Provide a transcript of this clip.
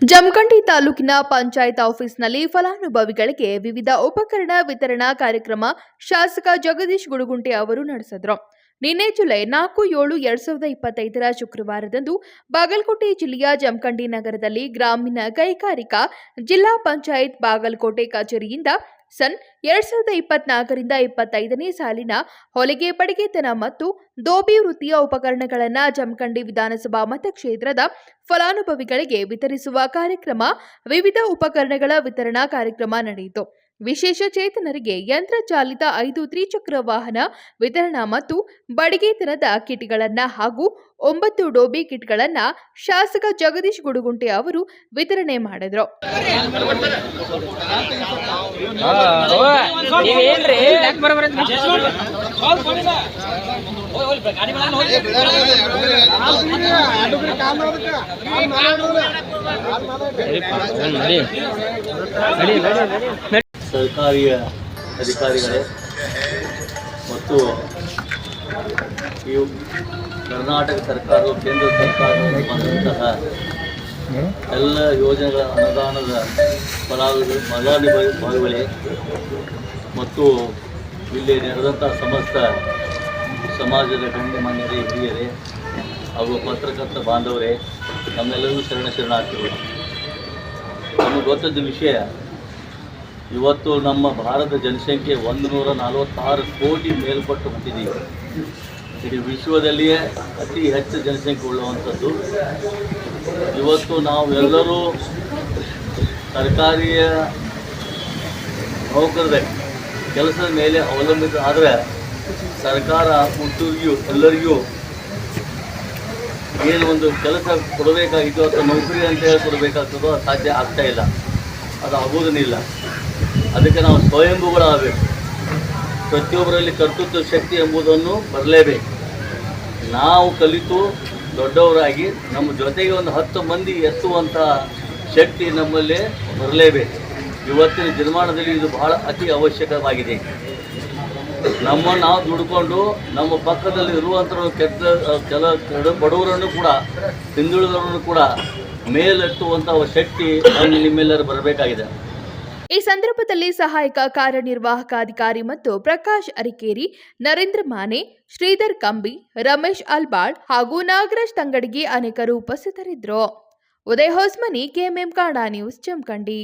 ಜಮಖಂಡಿ ತಾಲೂಕಿನ ಪಂಚಾಯತ್ ಆಫೀಸ್ನಲ್ಲಿ ಫಲಾನುಭವಿಗಳಿಗೆ ವಿವಿಧ ಉಪಕರಣ ವಿತರಣಾ ಕಾರ್ಯಕ್ರಮ ಶಾಸಕ ಜಗದೀಶ್ ಗುಡುಗುಂಟೆ ಅವರು ನಡೆಸಿದರು. ನಿನ್ನೆ ಜುಲೈ ನಾಲ್ಕು ಏಳು ಎರಡ್ ಸಾವಿರದ ಇಪ್ಪತ್ತೈದರ ಶುಕ್ರವಾರದಂದು ಬಾಗಲಕೋಟೆ ಜಿಲ್ಲೆಯ ಜಮಖಂಡಿ ನಗರದಲ್ಲಿ ಗ್ರಾಮೀಣ ಕೈಗಾರಿಕಾ ಜಿಲ್ಲಾ ಪಂಚಾಯತ್ ಬಾಗಲಕೋಟೆ ಕಚೇರಿಯಿಂದ ಸನ್ ಎರಡ್ ಸಾವಿರದ ಇಪ್ಪತ್ನಾಲ್ಕರಿಂದ ಇಪ್ಪತ್ತೈದನೇ ಸಾಲಿನ ಹೊಲಿಗೆ ಪಡಿಗೆತನ ಮತ್ತು ದೋಬಿ ವೃತ್ತಿಯ ಉಪಕರಣಗಳನ್ನು ಜಮಖಂಡಿ ವಿಧಾನಸಭಾ ಮತಕ್ಷೇತ್ರದ ಫಲಾನುಭವಿಗಳಿಗೆ ವಿತರಿಸುವ ಕಾರ್ಯಕ್ರಮ, ವಿವಿಧ ಉಪಕರಣಗಳ ವಿತರಣಾ ಕಾರ್ಯಕ್ರಮ ನಡೆಯಿತು. ವಿಶೇಷ ಚೇತನರಿಗೆ ಯಂತ್ರ ಚಾಲಿತ ಐದು ತ್ರಿಚಕ್ರ ವಾಹನ ವಿತರಣಾ ಮತ್ತು ಬಡಿಗೆತನದ ಕಿಟ್ಗಳನ್ನು ಹಾಗೂ ಒಂಬತ್ತು ಡೋಬಿ ಕಿಟ್ಗಳನ್ನು ಶಾಸಕ ಜಗದೀಶ್ ಗುಡುಗುಂಟೆ ಅವರು ವಿತರಣೆ ಮಾಡಿದರು. ನೀವೇನ್ರಿ ಯಾಕೆ ಸರ್ಕಾರಿ ಅಧಿಕಾರಿಗಳೇ ಮತ್ತು ಇವು ಕರ್ನಾಟಕ ಸರ್ಕಾರವು, ಕೇಂದ್ರ ಸರ್ಕಾರವು ಬಂದಂತಹ ಎಲ್ಲ ಯೋಜನೆಗಳ ಅನುದಾನದ ಫಲಾನುಭವಿ ಫಲಾನುಭವಿಗಳೇ ಮತ್ತು ಇಲ್ಲಿ ನಡೆದಂಥ ಸಮಸ್ತ ಸಮಾಜದ ಗಣ್ಯಮಾನ್ಯರೇ ಹಿರಿಯರೇ ಹಾಗೂ ಪತ್ರಕರ್ತ ಬಾಂಧವರೇ, ನಮ್ಮೆಲ್ಲರಿಗೂ ಶರಣ ಶರಣಾರ್ಥಿಗಳು. ನಮಗೆ ಗೊತ್ತಿದ್ದ ವಿಷಯ ಇವತ್ತು ನಮ್ಮ ಭಾರತ ಜನಸಂಖ್ಯೆ ಒಂದು ನೂರ ನಲವತ್ತಾರು ಕೋಟಿ ಮೇಲ್ಪಟ್ಟು ಹೊಂದಿದ್ದೀವಿ ಇಡೀ ವಿಶ್ವದಲ್ಲಿಯೇ ಅತಿ ಹೆಚ್ಚು ಜನಸಂಖ್ಯೆ ಉಳ್ಳುವಂಥದ್ದು. ಇವತ್ತು ನಾವೆಲ್ಲರೂ ಸರ್ಕಾರಿಯ ನೌಕರದ ಕೆಲಸದ ಮೇಲೆ ಅವಲಂಬಿತ ಆದರೆ ಸರ್ಕಾರ ಹುಟ್ಟೂರಿಗೂ ಎಲ್ಲರಿಗೂ ಏನು ಒಂದು ಕೆಲಸ ಕೊಡಬೇಕಾಗಿತ್ತು ಅಥವಾ ನೌಕರಿ ಅಂತ ಹೇಳಿ ಕೊಡಬೇಕಾಗ್ತದೋ ಸಾಧ್ಯ ಆಗ್ತಾ ಇಲ್ಲ. ಅದು ಆಗೋದನ್ನಿಲ್ಲ ಅದಕ್ಕೆ ನಾವು ಸ್ವಯಂಭೂಗಳಾಗಬೇಕು. ಪ್ರತಿಯೊಬ್ಬರಲ್ಲಿ ಕರ್ತೃತ್ವ ಶಕ್ತಿ ಎಂಬುದನ್ನು ಬರಲೇಬೇಕು. ನಾವು ಕಲಿತು ದೊಡ್ಡವರಾಗಿ ನಮ್ಮ ಜೊತೆಗೆ ಒಂದು ಹತ್ತು ಮಂದಿ ಎತ್ತುವಂಥ ಶಕ್ತಿ ನಮ್ಮಲ್ಲಿ ಬರಲೇಬೇಕು. ಇವತ್ತಿನ ದಿನಮಾನದಲ್ಲಿ ಇದು ಬಹಳ ಅತಿ ಅವಶ್ಯಕವಾಗಿದೆ. ನಮ್ಮ ನಾವು ದುಡ್ಕೊಂಡು ನಮ್ಮ ಪಕ್ಕದಲ್ಲಿ ಇರುವಂಥ ಕೆಟ್ಟ ಕೆಲ ಬಡವರನ್ನು ಕೂಡ, ಹಿಂದುಳಿದವರನ್ನು ಕೂಡ ಮೇಲೆತ್ತುವಂಥ ಶಕ್ತಿ ನಮ್ಮ ನಿಮ್ಮೆಲ್ಲರೂ ಬರಬೇಕಾಗಿದೆ. ಈ ಸಂದರ್ಭದಲ್ಲಿ ಸಹಾಯಕ ಕಾರ್ಯನಿರ್ವಾಹಕ ಅಧಿಕಾರಿ ಮತ್ತು ಪ್ರಕಾಶ್ ಅರಿಕೇರಿ, ನರೇಂದ್ರ ಮಾನೆ, ಶ್ರೀಧರ್ ಕಂಬಿ, ರಮೇಶ್ ಅಲ್ಬಾಳ್ ಹಾಗೂ ನಾಗರಾಜ್ ತಂಗಡಿಗೆ ಅನೇಕರು ಉಪಸ್ಥಿತರಿದ್ದರು. ಉದಯ್ ಹೊಸ್ಮನಿ, ಕೆಎಂಎಂ ಕಾಡಾ ನ್ಯೂಸ್ ಜಮಖಂಡಿ